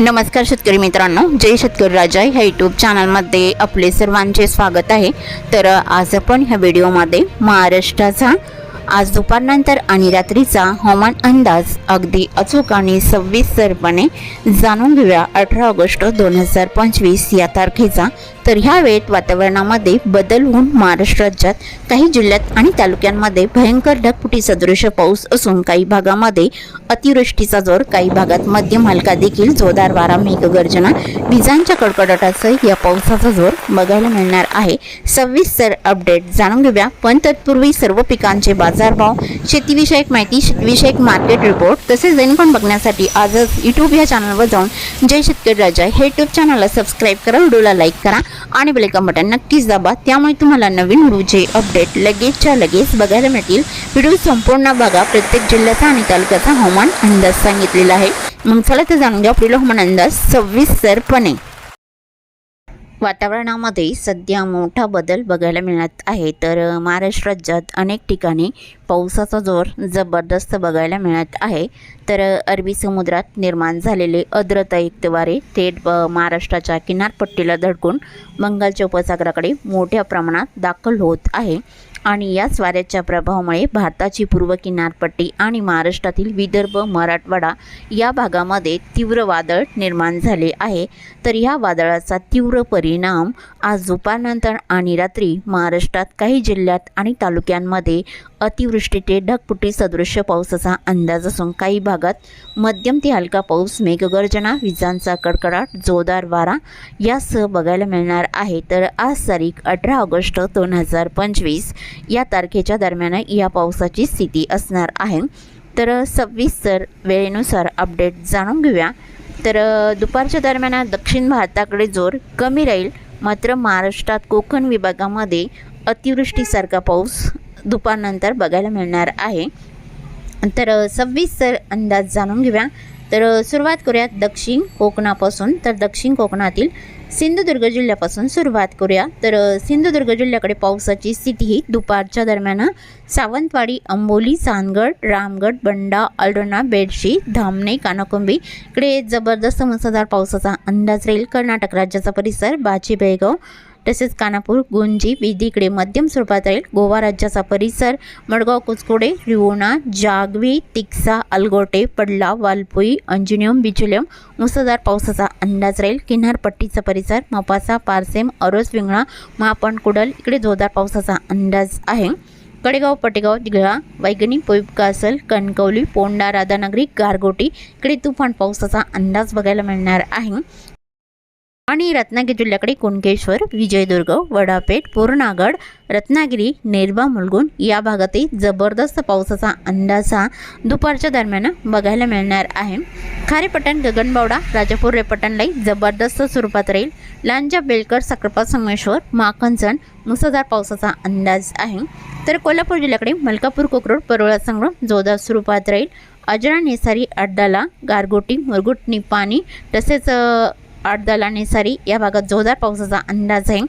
नमस्कार शेतकरी मित्रांनो जय शेतकरी राजा. ह्या यूट्यूब चॅनलमध्ये आपले सर्वांचे स्वागत आहे. तर आज आपण ह्या व्हिडिओमध्ये महाराष्ट्राचा आज दुपारनंतर आणि रात्रीचा हवामान अंदाज अगदी अचूक आणि सविस्तरपणे जाणून घेऊया. अठरा ऑगस्ट दोन हजार पंचवीस या तारखेचा तर ह्या वेळेत वातावरणामध्ये बदल होऊन महाराष्ट्र राज्यात काही जिल्ह्यात आणि तालुक्यांमध्ये भयंकर ढगफुटी सदृश पाऊस असून काही भागामध्ये अतिवृष्टीचा जोर काही भागात मध्यम हलका देखील जोरदार वारा मेघगर्जना विजांच्या कडकडाटासह या पावसाचा जोर बघायला मिळणार आहे. सविस्तर अपडेट जाणून घेऊया. पण तत्पूर्वी सर्व पिकांचे बाजारभाव शेतीविषयक माहिती शेतीविषयक मार्केट रिपोर्ट तसेच दैनिकन बघण्यासाठी आजच यूट्यूब या चॅनलवर जाऊन जय शेतकरी राजा. हे यूट्यूब चॅनलला सबस्क्राईब करा व्हिडिओला लाईक करा. आणि बेलेकन बटन नक्कीच दाबा. त्यामुळे तुम्हाला नवीन व्हिडिओचे अपडेट लगेचच्या लगेच बघायला मिळतील. व्हिडिओ संपूर्ण बघा. प्रत्येक जिल्ह्याचा आणि तालुक्याचा हवामान अंदाज सांगितलेला आहे. मग चला तर जाणून घ्या. पुढील हवामान अंदाज सविस्तरपणे. वातावरणामध्ये सध्या मोठा बदल बघायला मिळत आहे. तर महाराष्ट्र राज्यात अनेक ठिकाणी पावसाचा जोर जबरदस्त बघायला मिळत आहे. तर अरबी समुद्रात निर्माण झालेले आर्द्रतायुक्त वारे थेट ब- महाराष्ट्राच्या किनारपट्टीला धडकून बंगालच्या उपसागराकडे मोठ्या प्रमाणात दाखल होत आहे. आणि याच वाऱ्याच्या प्रभावामुळे भारताची पूर्व किनारपट्टी आणि महाराष्ट्रातील विदर्भ मराठवाडा या भागामध्ये तीव्र वादळ निर्माण झाले आहे. तर या वादळाचा तीव्र परिणाम आज दुपारनंतर आणि रात्री महाराष्ट्रात काही जिल्ह्यात आणि तालुक्यांमध्ये अतिवृष्टी ते ढगपुटी सदृश्य पावसाचा अंदाज असून काही भागात मध्यम ते हलका पाऊस मेघगर्जना विजांचा कडकडाट जोरदार वारा यासह बघायला मिळणार आहे. तर आज तारीख अठरा ऑगस्ट दोन हजार पंचवीस या तारखेच्या दरम्यान या पावसाची स्थिती असणार आहे. तर सविस्तर वेळेनुसार अपडेट जाणून घेऊया. तर दुपारच्या दरम्यान दक्षिण भारताकडे जोर कमी राहील. मात्र महाराष्ट्रात कोकण विभागामध्ये अतिवृष्टीसारखा पाऊस दुपारनंतर बघायला मिळणार आहे. तर सविस्तर अंदाज जाणून घेऊया. तर सुरुवात करूयात दक्षिण कोकणापासून. तर दक्षिण कोकणातील सिंधुदुर्ग जिल्ह्यापासून सुरुवात करूया. तर सिंधुदुर्ग जिल्ह्याकडे पावसाची स्थिती ही दुपारच्या दरम्यान सावंतवाडी अंबोली चांदगड रामगड बंडा अल्डोणा बेडशी धामणे कानाकुंबी इकडे जबरदस्त मुसळधार पावसाचा अंदाज राहील. कर्नाटक राज्याचा परिसर बाची बेळगाव तसेच कानापूर गुंजी बिदी इकडे मध्यम स्वरूपात राहील गोवा राज्याचा परिसर. मडगाव कुचकोडे रिवोणा जागवी तिक्सा अलगोटे पडला वालपुई अंजनियम बिचुलियम मुसळधार पावसाचा अंदाज राहील. किनारपट्टीचा परिसर मपासा पारसेम अरोस विंगणा महापण कुडल इकडे जोरदार पावसाचा अंदाज आहे. कडेगाव पटेगाव दिघळा वैगणी पोईप कासल कणकवली पोंडा राधानगरी गारगोटी इकडे तुफान पावसाचा अंदाज बघायला मिळणार आहे. आणि रत्नागिरी जिल्ह्याकडे कुणकेश्वर विजयदुर्ग वडापेठ पूर्णागड रत्नागिरी नेरबा मुलगुण या भागातही जबरदस्त पावसाचा अंदाज हा दुपारच्या दरम्यान बघायला मिळणार आहे. खारेपटण गगनबावडा राजापूर रेपटणलाही जबरदस्त स्वरूपात राहील. लांजा बेलकर साखरपा संगमेश्वर माखनसण मुसळधार पावसाचा अंदाज आहे. तर कोल्हापूर जिल्ह्याकडे मलकापूर कोकरोड परोळा संगम जोरदार स्वरूपात राहील. अजरा नेसारी अड्डाला गारगोटी मुरगुट निपाणी तसेच अर्दल आणि सरी. या भागात जोरदार पावसाचा अंदाज आहे.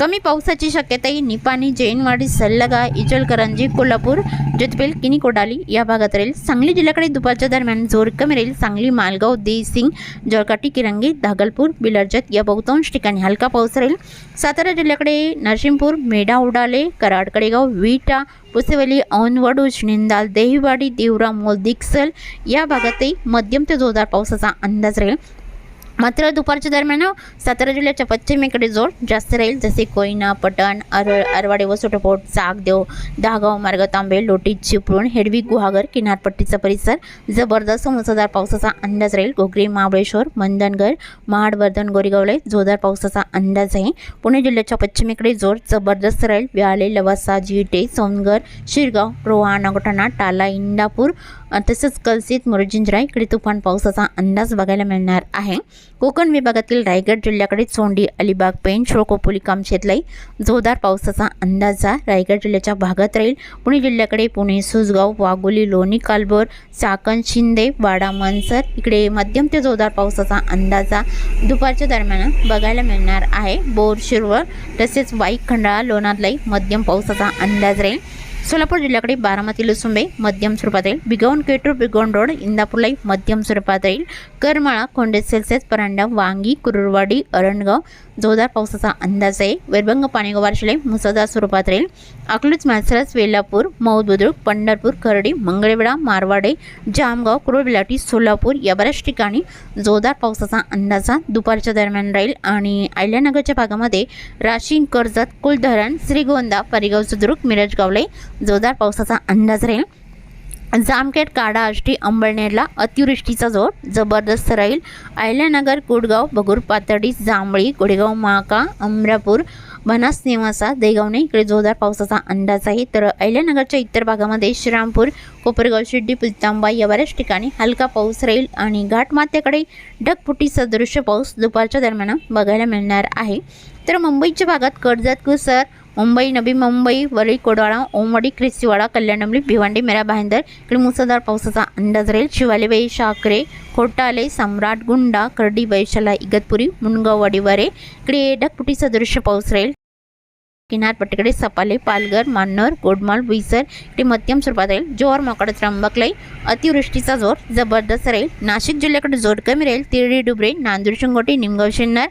कमी पावसाची शक्यताही निपाणी जैनवाडी सल्लगा इचलकरंजी कोल्हापूर जोतपेल किनी कोडाली या भागात राहील. सांगली जिल्ह्याकडे दुपारच्या दरम्यान जोर कमी राहील. सांगली मालगाव देसिंग जळकाटी किरंगी धागलपूर बिलर्जत या बहुतांश ठिकाणी हलका पाऊस राहील. सातारा जिल्ह्याकडे नरसिंहपूर मेढा उडाले कराड कडेगाव विटा पुसेवली औनवड उजनिंदाल देहीवाडी देवरा मोल दिक्सल या भागातही मध्यम ते जोरदार पावसाचा अंदाज राहील. मात्र दुपारच्या दरम्यान सातारा जिल्ह्याच्या पश्चिमेकडे जोर जास्त राहील. जसे कोयना पटण अरळ अरवाडे वसोटपोट चाकदेव दहागाव मार्ग तांबे लोटी चिपळूण हेडवी गुहागर किनारपट्टीचा परिसर जबरदस्त मुसळधार पावसाचा अंदाज राहील. घोगरी महाबळेश्वर मंदनगर महाड वर्धन गोरेगावले जोरदार पावसाचा अंदाज आहे. पुणे जिल्ह्याच्या पश्चिमेकडे जोर जबरदस्त राहील. व्याले लवासा जिटे सोनगर शिरगाव रोहा नगोठाणा टाला इंदापूर तसेच कलसित मुरुजिंजरा इकडे तुफान पावसाचा अंदाज बघायला मिळणार आहे. कोकण विभागातील रायगड जिल्ह्याकडे चोंडी अलिबाग पेण श्रोकोपोली कामशेतलाई जोरदार पावसाचा अंदाजा रायगड जिल्ह्याच्या भागात राहील. पुणे जिल्ह्याकडे पुणे सुसगाव वाघोली लोणी कालभोर चाकण शिंदे वाडा मनसर इकडे मध्यम ते जोरदार पावसाचा अंदाजा दुपारच्या दरम्यान बघायला मिळणार आहे. बोर शिरवळ तसेच वाईक खंडाळा लोणारलाही मध्यम पावसाचा अंदाज राहील. सोलापूर जिल्ह्याकडे बारामती लुसुंबे मध्यम स्वरूपात राहील बिगवण केटूर बिगवण रोड इंदापूरलाई मध्यम स्वरूपात राहील करमाळा कोंडे सेल्सिअस परांडा वांगी कुरुरवाडी अरणगाव जोरदार पावसाचा अंदाज आहे. वैरभंग पाणीगाव शिले मुसळधार स्वरूपात राहील. अकलूज माळसरस वेल्लापूर मौद बुद्रुक पंढरपूर करडी मंगळवेढा मारवाडे जामगाव कुरुबिलाटी सोलापूर या बऱ्याच ठिकाणी जोरदार पावसाचा अंदाजा दुपारच्या दरम्यान राहील आणि आयल्यानगरच्या भागामध्ये राशीन कर्जत कुलधरण श्रीगोंदा परिगाव सुद्रुक मिरजगावले जोरदार पावसाचा अंदाज राहील. जामखेड काडा आष्टी अंबळनेरला अतिवृष्टीचा जोर जबरदस्त राहील. आयल्यानगर कुडगाव बगूर पातळी जांभळी गोडेगाव माका अमरापूर बनास निवासा देगावणे इकडे जोरदार पावसाचा अंदाज आहे. तर अहिल्यानगरच्या इतर भागामध्ये श्रीरामपूर कोपरगाव शिर्डी पितांबा या बऱ्याच ठिकाणी हलका पाऊस राहील आणि घाटमाथ्याकडे ढगफुटी सदृश्य पाऊस दुपारच्या दरम्यान बघायला मिळणार आहे. तर मुंबईच्या भागात कर्जत कुसर मुंबई नवी मुंबई वरळी कोडवाडा ओमवाडी ख्रिस्तीवाडा कल्याणमली भिवंडी मेरा भाईंदर इकडे मुसळधार पावसाचा अंदाज राहील. शिवालेबाई शाकरे खोटाले सम्राट गुंडा करडी वैशाला इगतपुरी मुनगाव वाडीवारे इकडे ढगफुटी सदृश्य पाऊस राहील. किनारपट्टीकडे सपाले पालघर मान्नर गोडमाल विसर इकडे मध्यम स्वरूपात राहील. जोर मोकड त्र्यंबकलाई अतिवृष्टीचा जोर जबरदस्त राहील. नाशिक जिल्ह्याकडे जोर कमी राहील. तिरडी डुबरे नांदूर शिंगोटी निमगाव शिन्नर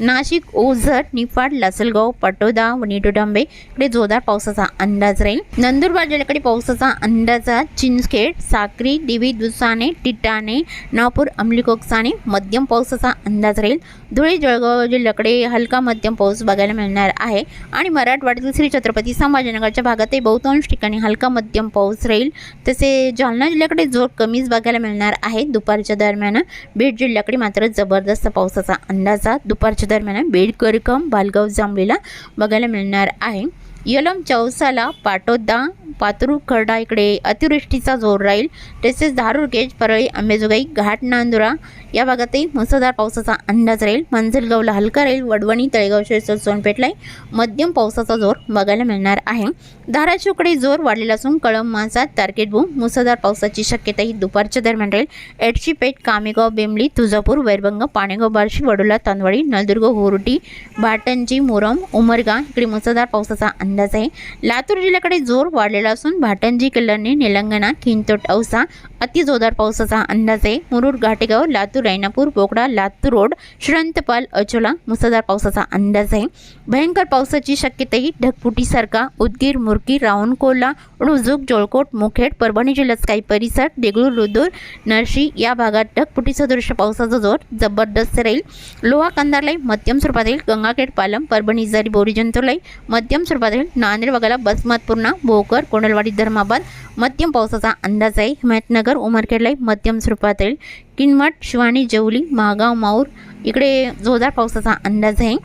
नाशिक ओझर निफाड लासलगाव पाटोदा व निटोडांबे इकडे जोरदार पावसाचा अंदाज राहील. नंदुरबार जिल्ह्याकडे पावसाचा अंदाजा चिंचखेड साक्री दिवी दुसाने टिटाणे नागपूर अंमलीकोकसाने मध्यम पावसाचा अंदाज राहील. धुळे जळगाव जिल्ह्याकडे हलका मध्यम पाऊस बघायला मिळणार आहे. आणि मराठवाड्यातील श्री छत्रपती संभाजीनगरच्या भागातही बहुतांश ठिकाणी हलका मध्यम पाऊस राहील. तसे जालना जिल्ह्याकडे जोर कमीच बघायला मिळणार आहे. दुपारच्या दरम्यान बीड जिल्ह्याकडे मात्र जबरदस्त पावसाचा अंदाजा दुपारच्या दरम्यान बीड करकम बालगाव जांभळीला बघायला मिळणार आहे. यलम चौसाला पाटोदा पातरू खर्डा इकडे अतिवृष्टीचा जोर राहील. तसेच धारूर गेज परळी अंबेजोगाई घाट नांदुरा या भागातही मुसळधार पावसाचा अंदाज राहील. मंजलगावला हलका राहील. वडवणी तळेगाव शेरसर सोनपेठलाही मध्यम पावसाचा जोर बघायला मिळणार आहे. धाराशिवकडे जोर वाढलेला असून कळम मासा तारकेटभू मुसळधार पावसाची शक्यता ही दुपारच्या दरम्यान राहील. एडशीपेठ कामेगाव बेंबली तुळजापूर वैरभंग पाणेगाव बार्शी वडोला तांदवाडी नळदुर्ग होरुटी भाटंजी मोरम उमरगा इकडे मुसळधार पावसाचा अंदाज अंदाज आहे. लातूर जिल्ह्याकडे जोर वाढलेला असून भाटंजी कल्याणी निलंगणा खिंतोट औसा अतिजोरदार पावसाचा अंदाज आहे. मुरुड घाटेगाव लातूर रायनापूर बोकडा लातूर रोड श्रंतपाल अचोला मुसळधार पावसाचा अंदाज आहे. भयंकर पावसाची शक्यताही ढगफुटीसारखा उदगीर मुरकी रावणकोला रुजुक जोळकोट मुखेड परभणी जिल्ह्यात काही परिसर देगलूर रुदूर नरशी या भागात ढगफुटी सदृश्य पावसाचा जोर जबरदस्त राहील. लोहा कंदारलाई मध्यम स्वरूपात येईल गंगाखेड पालम परभणी जरी बोरी जंतुलाई मध्यम स्वरूपात राहील नांदेड वगळा बसमतपूर्णा भोकर कोंडलवाडी धर्माबाद मध्यम पावसाचा अंदाज आहे. हिमायतनगर उमरखेडलाही मध्यम स्वरूपात येईल किनवट शिवाणी जेवली महागाव माऊर इकडे जोरदार पावसाचा अंदाज आहे.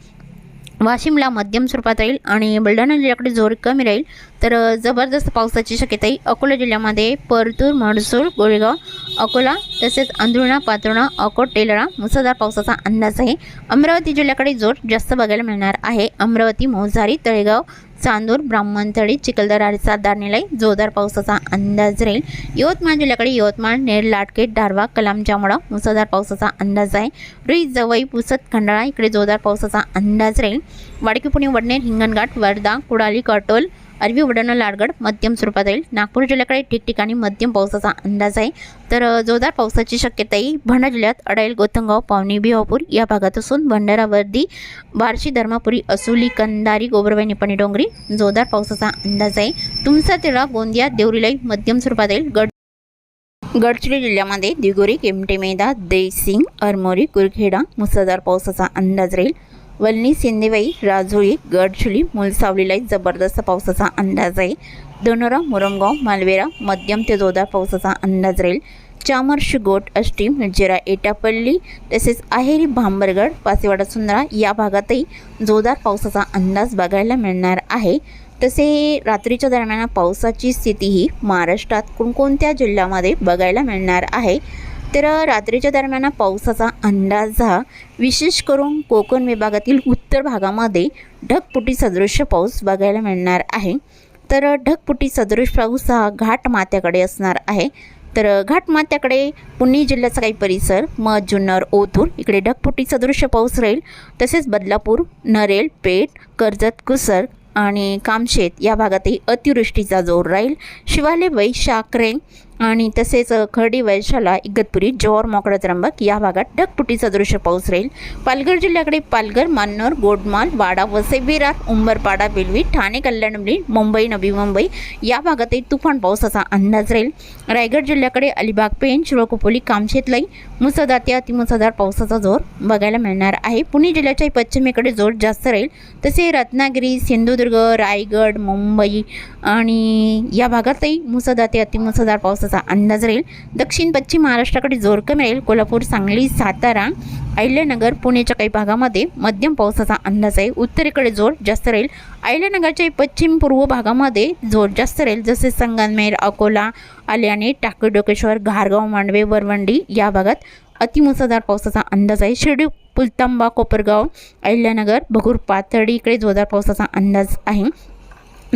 वाशिमला मध्यम स्वरूपात राहील आणि बुलढाणा जिल्ह्याकडे जोर कमी राहील. तर जबरदस्त पावसाची शक्यताही अकोला जिल्ह्यामध्ये परतूर महडसूळ गोळेगाव अकोला तसेच अंधुणा पातुर्णा अकोट टेलरा मुसळधार पावसाचा अंदाज आहे. अमरावती जिल्ह्याकडे जोर जास्त बघायला मिळणार आहे. अमरावती मोजारी तळेगाव चांदूर ब्राह्मणथडी चिखलदराचा आणि निलय. जोरदार पावसाचा अंदाज राहील. यवतमाळ जिल्ह्याकडे यवतमाळ नेर लाटकेट दारवा कलामच्यामुळं मुसळधार पावसाचा अंदाज आहे. रुई जवई पुसत खंडाळा इकडे जोरदार पावसाचा अंदाज राहील. वाडकी पुणे वडनेर हिंगणघाट वर्धा कुडाली कटोल अरबी वडणं लाडगड मध्यम स्वरूपात राहील. नागपूर जिल्ह्याकडे ठिकठिकाणी मध्यम पावसाचा अंदाज आहे. तर जोरदार पावसाची शक्यताही भंडारा जिल्ह्यात अडाईल गोतंगाव पावनी बिहापूर या भागात असून भंडारा वर्दी बार्शी धर्मापुरी असुली कंदारी गोबरवाई निपाणी डोंगरी जोरदार पावसाचा अंदाज आहे. तुमचा तिळा गोंदिया देवरीलाई मध्यम स्वरूपात राहील. गड गडचिरोली जिल्ह्यामध्ये दिगोरी केमटेमेदा देसिंग अरमोरी कुरखेडा मुसळधार पावसाचा अंदाज राहील. वल्ली सिंदेवाई राजोळी गडचुली मुलसावलीलाही जबरदस्त पावसाचा अंदाज आहे. दोनोरा मुरमगाव मालवेरा मध्यम ते जोरदार पावसाचा अंदाज राहील. चामर्श गोट अष्टी मिरजेरा एटापल्ली तसेच आहेरी भांबरगड पासेवाडा सुंदरा या भागातही जोरदार पावसाचा अंदाज बघायला मिळणार आहे. तसे रात्रीच्या दरम्यान पावसाची स्थिती ही महाराष्ट्रात कोणकोणत्या जिल्ह्यामध्ये बघायला मिळणार आहे? तर रात्रीच्या दरम्यान पावसाचा अंदाज हा विशेष करून कोकण विभागातील उत्तर भागामध्ये ढगपुटी सदृश्य पाऊस बघायला मिळणार आहे. तर ढगपुटी सदृश पाऊस हा घाट माथ्याकडे असणार आहे. तर घाटमात्याकडे पुणे जिल्ह्याचा काही परिसर मध जुन्नर ओतूर इकडे ढगपुटी सदृश्य पाऊस राहील. तसेच बदलापूर नरेल पेठ कर्जत कुसर आणि कामशेत या भागातही अतिवृष्टीचा जोर राहील. शिवाले वैशाखरे आणि तसेच खर्डी वैशाला इगतपुरी जोर मोकळा त्र्यंबक या भागात ढगपुटीचा दृश्य पाऊस राहील. पालघर जिल्ह्याकडे पालघर मान्नर गोडमाल वाडा वसई विरार उंबरपाडा बेलवी ठाणे कल्याणबली मुंबई नवी मुंबई या भागातही तुफान पावसाचा अंदाज राहील. रायगड जिल्ह्याकडे अलिबाग पेन शिवकुपोली कामशेतलाई मुसळधार ते अतिमुसळधार पावसाचा जोर बघायला मिळणार आहे. पुणे जिल्ह्याच्या पश्चिमेकडे जोर जास्त राहील. तसे रत्नागिरी सिंधुदुर्ग रायगड मुंबई आणि या भागातही मुसळधार ते अतिमुसळधार पावसाचा अंदाज राहील. दक्षिण पश्चिम महाराष्ट्राकडे जोर कमी राहील. कोल्हापूर सांगली सातारा अहिल्यानगर पुणेच्या काही भागामध्ये मध्यम पावसाचा अंदाज आहे. उत्तरेकडे जोर जास्त राहील. अहिल्यानगरच्या पश्चिम पूर्व भागामध्ये जोर जास्त राहील. जसे संगमनेर अकोला आल्याने टाकडोकेश्वर घारगाव मांडवे वरवंडी या भागात अतिमुसळधार पावसाचा अंदाज आहे. शिर्डी पुलतांबा कोपरगाव अहिल्यानगर भगूर पाथर्डी इकडे जोरदार पावसाचा अंदाज आहे.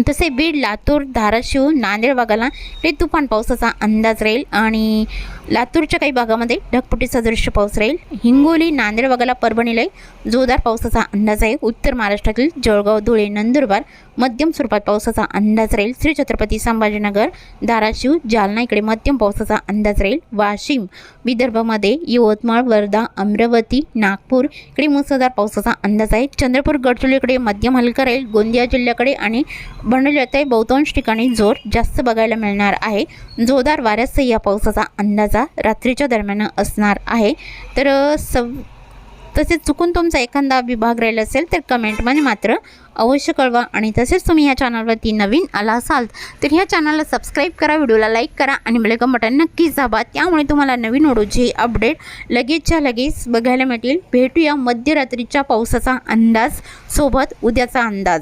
तसे बीड लातूर धाराशिव नांदेड भागाला ते तुफान पावसाचा अंदाज राहील आणि लातूरच्या काही भागामध्ये ढगपुटीचा दृश्य पाऊस राहील. हिंगोली नांदेड भागाला परभणीला जोरदार पावसाचा अंदाज आहे. उत्तर महाराष्ट्रातील जळगाव धुळे नंदुरबार मध्यम स्वरूपात पावसाचा अंदाज राहील. श्री छत्रपती संभाजीनगर धाराशिव जालना इकडे मध्यम पावसाचा अंदाज राहील. वाशिम विदर्भामध्ये यवतमाळ वर्धा अमरावती नागपूर इकडे मुसळधार पावसाचा अंदाज आहे. चंद्रपूर गडचिरोलीकडे मध्यम हलका राहील. गोंदिया जिल्ह्याकडे आणि भंडाऱ्यातही बहुतांश ठिकाणी जोर जास्त बघायला मिळणार आहे. जोरदार वाऱ्यासह या पावसाचा अंदाजा रात्रीच्या दरम्यान असणार आहे. तर सव तसेच चुकून तुमचा एखादा विभाग राहिला असेल तर कमेंटमध्ये मात्र अवश्य कळवा आणि तसेच तुम्ही या चॅनलवरती नवीन आला असाल तर ह्या चॅनलला सबस्क्राईब करा व्हिडिओला लाईक करा आणि बेलकम बटन नक्कीच दाबा. त्यामुळे तुम्हाला नवीन ओढूचे अपडेट लगेचच्या लगेच बघायला मिळतील. भेटूया मध्यरात्रीच्या पावसाचा अंदाज सोबत उद्याचा अंदाज.